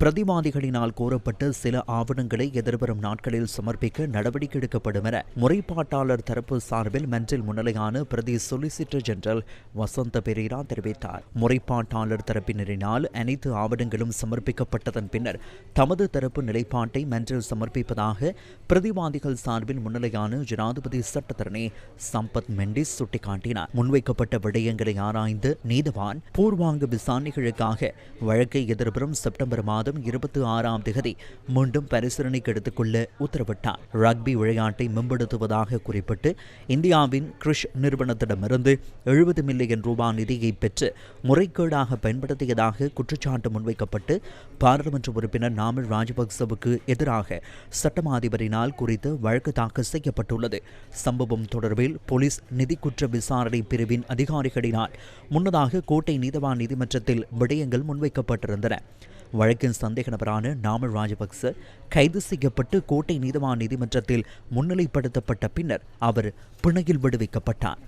பிரதிவாதிகளினால் கோரப்பட்ட சில ஆவணங்களை எதிர்வரும் நாட்களில் சமர்ப்பிக்க நடவடிக்கை எடுக்கப்படும் என முறைப்பாட்டாளர் தரப்பு சார்பில் மன்றில் முன்னிலையான பிரதி சொலிசிட்டர் ஜெனரல் வசந்த பெரீரா தெரிவித்தார். முறைப்பாட்டாளர் தரப்பினரினால் அனைத்து ஆவணங்களும் சமர்ப்பிக்கப்பட்டதன் பின்னர் தமது தரப்பு நிலைப்பாட்டை மன்றில் சமர்ப்பிப்பதாக பிரதிவாதிகள் சார்பில் முன்னிலையான ஜனாதிபதி சட்டத்தரணி சம்பத் மெண்டிஸ் சுட்டிக்காட்டினார். முன்வைக்கப்பட்ட விடயங்களை ஆராய்ந்து நீதவான் பூர்வாங்க விசாரணைகளுக்காக வழக்கை எதிர்வரும் செப்டம்பர் மாதம் இருபத்தி ஆறாம் திகதி. மீண்டும் பரிசீலனைக்கு எடுத்துக்கொள்ள உத்தரவிட்டார். ரக்பி விளையாட்டை மேம்படுத்துவதாக குறிப்பிட்டு இந்தியாவின் கிரிஷ் நிறுவனத்திடமிருந்து எழுபது மில்லியன் ரூபாய் நிதியை பெற்று முறைகேடாக பயன்படுத்தியதாக குற்றச்சாட்டு முன்வைக்கப்பட்டு பாராளுமன்ற உறுப்பினர் நாமல் ராஜபக்சவுக்கு எதிராக சட்டமா அதிபரினால் குறித்து வழக்கு தாக்கல் செய்யப்பட்டுள்ளது. சம்பவம் தொடர்பில் போலீஸ் நிதி குற்ற விசாரணை பிரிவின் அதிகாரிகளினால் முன்னதாக கோட்டை நீதவான் நீதிமன்றத்தில் விடயங்கள் முன்வைக்கப்பட்டிருந்தன. வழக்கின் சந்தேக நபரான நாமல் ராஜபக்ச கைது செய்யப்பட்டு கோட்டை நீதவான் நீதிமன்றத்தில் முன்னிலைப்படுத்தப்பட்ட பின்னர் அவர் பிணையில் விடுவிக்கப்பட்டார்.